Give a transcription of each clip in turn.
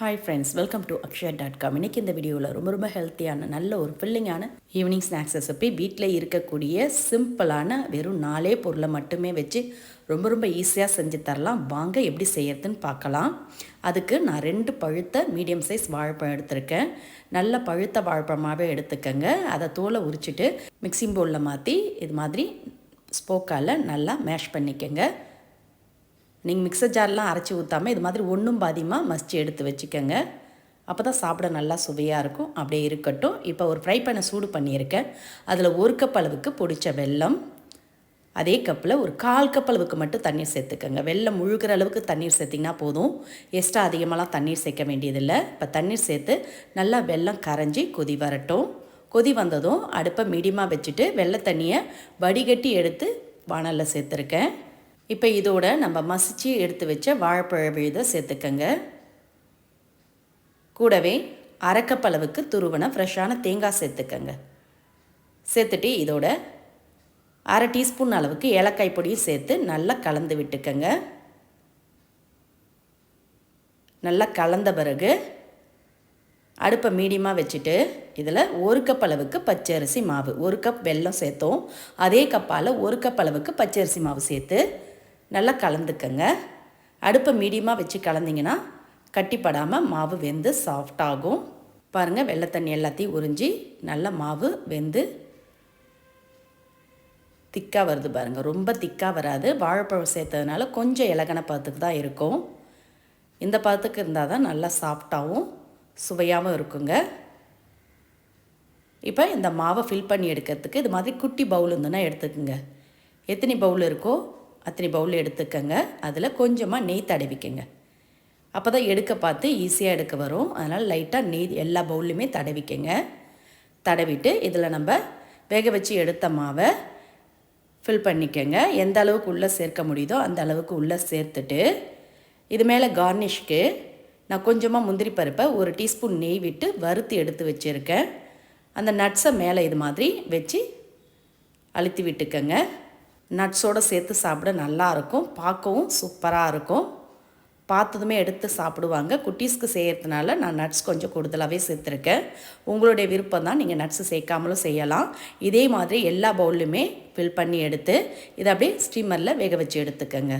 Hi friends welcome to Akshaya dot com இன்றைக்கி இந்த வீடியோவில் ரொம்ப ரொம்ப ஹெல்த்தியான நல்ல ஒரு ஃபில்லிங்கான ஈவினிங் ஸ்நாக்ஸ் ரெசிபி வீட்டில் இருக்கக்கூடிய சிம்பிளான வெறும் நாலே பொருளை மட்டுமே வச்சு ரொம்ப ரொம்ப ஈஸியாக செஞ்சு தரலாம். வாங்க எப்படி செய்யறதுன்னு பார்க்கலாம். அதுக்கு நான் ரெண்டு பழுத்த மீடியம் சைஸ் வாழைப்பழம் எடுத்திருக்கேன். நல்ல பழுத்த வாழைப்பழமாகவே எடுத்துக்கங்க. அதை தோலை உரிச்சிட்டு மிக்சிங் பவுலில் மாற்றி இது மாதிரி ஸ்போக்கால் நல்லா மேஷ் பண்ணிக்கங்க. நீங்கள் மிக்சர் ஜார்லாம் அரைச்சி ஊற்றாமல் இது மாதிரி ஒன்றும் பாதியமாக மசிச்சு எடுத்து வச்சுக்கோங்க. அப்போ தான் சாப்பிட நல்லா சுவையாக இருக்கும். அப்படியே இருக்கட்டும். இப்போ ஒரு ஃப்ரை பண்ண சூடு பண்ணியிருக்கேன். அதில் ஒரு கப் அளவுக்கு பிடிச்ச வெல்லம். அதே கப்பில் ஒரு கால் கப் அளவுக்கு மட்டும் தண்ணீர் சேர்த்துக்கோங்க. வெள்ளம் முழுகிற அளவுக்கு தண்ணீர் சேர்த்திங்கன்னா போதும். எக்ஸ்ட்ரா அதிகமாகலாம் தண்ணீர் சேர்க்க வேண்டியதில்லை. இப்போ தண்ணீர் சேர்த்து நல்லா வெள்ளம் கரைஞ்சி கொதி வரட்டும். கொதி வந்ததும் அடுப்பை மீடியமாக வச்சுட்டு வெள்ளை தண்ணியை வடிகட்டி எடுத்து வானலில் சேர்த்துருக்கேன். இப்போ இதோட நம்ம மசிச்சு எடுத்து வச்ச வாழைப்பழ விழுதை சேர்த்துக்கங்க. கூடவே அரைக்கப்பளவுக்கு துருவன ஃப்ரெஷ்ஷான தேங்காய் சேர்த்துக்கங்க. சேர்த்துட்டு இதோட அரை டீஸ்பூன் அளவுக்கு ஏலக்காய் பொடியும் சேர்த்து நல்லா கலந்து விட்டுக்கங்க. நல்லா கலந்த பிறகு அடுப்பை மீடியமாக வச்சுட்டு இதில் ஒரு கப் அளவுக்கு பச்சரிசி மாவு ஒரு கப் வெல்லம் சேர்த்தோம். அதே கப்பால் ஒரு கப் அளவுக்கு பச்சரிசி மாவு சேர்த்து நல்லா கலந்துக்கங்க. அடுப்பை மீடியமாக வச்சு கலந்திங்கன்னா கட்டிப்படாமல் மாவு வெந்து சாஃப்டாகும் பாருங்கள் வெள்ளை தண்ணி எல்லாத்தையும் உறிஞ்சி நல்ல மாவு வெந்து திக்காக வருது பாருங்கள் ரொம்ப திக்காக வராது. வாழைப்பழம் சேர்த்ததுனால கொஞ்சம் இலகன பதத்துக்கு தான் இருக்கும். இந்த பதத்துக்கு இருந்தால் தான் நல்லா சாஃப்டாகவும் சுவையாகவும் இருக்குங்க. இப்போ இந்த மாவை ஃபில் பண்ணி எடுக்கிறதுக்கு இது மாதிரி குட்டி பவுல் இருந்துன்னா எடுத்துக்கோங்க. எத்தனை பவுல் இருக்கோ அத்தனை பவுல் எடுத்துக்கங்க. அதில் கொஞ்சமாக நெய் தடவிக்கங்க. அப்போ தான் எடுக்க பார்த்து ஈஸியாக எடுக்க வரும். அதனால் லைட்டாக நெய் எல்லா பவுல்லையுமே தடவிக்கங்க. தடவிட்டு இதில் நம்ம வேக வச்சு எடுத்த மாவை ஃபில் பண்ணிக்கங்க. எந்த அளவுக்கு உள்ளே சேர்க்க முடியுதோ அந்த அளவுக்கு உள்ளே சேர்த்துட்டு இது மேலே கார்னிஷ்க்கு நான் கொஞ்சமாக முந்திரி பருப்பை ஒரு டீஸ்பூன் நெய் விட்டு வறுத்து எடுத்து வச்சுருக்கேன். அந்த நட்ஸை மேலே இது மாதிரி வச்சு அழுத்தி விட்டுக்கங்க. நட்ஸோடு சேர்த்து சாப்பிட நல்லாயிருக்கும் பார்க்கவும் சூப்பராக இருக்கும். பார்த்ததுமே எடுத்து சாப்பிடுவாங்க. குட்டீஸ்க்கு செய்கிறதுனால நான் நட்ஸ் கொஞ்சம் கூடுதலாகவே சேர்த்துருக்கேன். உங்களுடைய விருப்பம் தான் நீங்கள் நட்ஸு சேர்க்காமலும் செய்யலாம். இதே மாதிரி எல்லா பவுல்லையுமே ஃபில் பண்ணி எடுத்து இதை அப்படியே ஸ்டீமரில் வேக வச்சு எடுத்துக்கோங்க.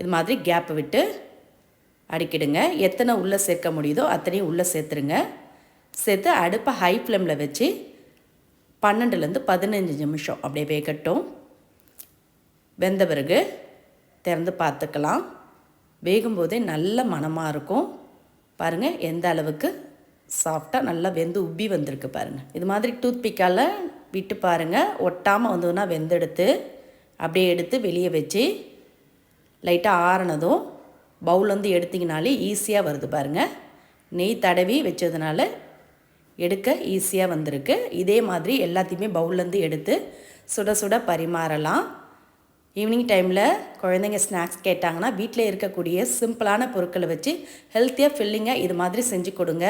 இது மாதிரி கேப்பை விட்டு அடிக்கிடுங்க. எத்தனை உள்ளே சேர்க்க முடியுதோ அத்தனையும் உள்ளே சேர்த்துருங்க. சேர்த்து அடுப்பை ஹை ஃப்ளேமில் வச்சு பன்னெண்டுலேருந்து பதினஞ்சு நிமிஷம் அப்படியே வேகட்டும். வெந்த பிறகு திறந்து பார்த்துக்கலாம். வேகும்போதே நல்ல மனமாக இருக்கும். பாருங்கள் எந்த அளவுக்கு சாஃப்டாக நல்லா வெந்து உப்பி வந்திருக்கு பாருங்கள் இது மாதிரி டூத்பிக்கால் விட்டு பாருங்கள் ஒட்டாமல் வந்ததுன்னா வெந்தெடுத்து அப்படியே எடுத்து வெளியே வச்சு லைட்டாக ஆறினதும் பவுல்லேருந்து எடுத்திங்கனாலே ஈஸியாக வருது பாருங்கள் நெய் தடவி வச்சதுனால எடுக்க ஈஸியாக வந்திருக்கு. இதே மாதிரி எல்லாத்தையுமே பவுல்லேருந்து எடுத்து சுட சுட பரிமாறலாம். ஈவினிங் டைமில் குழந்தைங்க ஸ்நாக்ஸ் கேட்டாங்கன்னா வீட்டில் இருக்கக்கூடிய சிம்பிளான பொருட்களை வச்சு ஹெல்த்தியாக ஃபில்லிங்காக இது மாதிரி செஞ்சு கொடுங்க.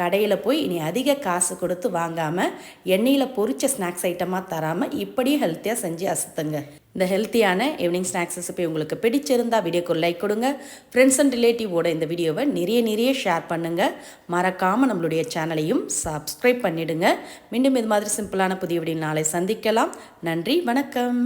கடையில் போய் இனி அதிக காசு கொடுத்து வாங்காமல் எண்ணெயில் பொறிச்ச ஸ்நாக்ஸ் ஐட்டமாக தராமல் இப்படியும் ஹெல்த்தியாக செஞ்சு அசத்துங்க. இந்த ஹெல்த்தியான ஈவினிங் ஸ்நாக்ஸ் ரெசிபி உங்களுக்கு பிடிச்சிருந்தா வீடியோக்கு லைக் கொடுங்க. ஃப்ரெண்ட்ஸ் அண்ட் ரிலேட்டிவோட இந்த வீடியோவை நிறைய நிறைய ஷேர் பண்ணுங்கள் மறக்காமல் நம்மளுடைய சேனலையும் சப்ஸ்கிரைப் பண்ணிவிடுங்க மீண்டும் இது மாதிரி சிம்பிளான புதிய வீடியோ நாளை சந்திக்கலாம். நன்றி வணக்கம்.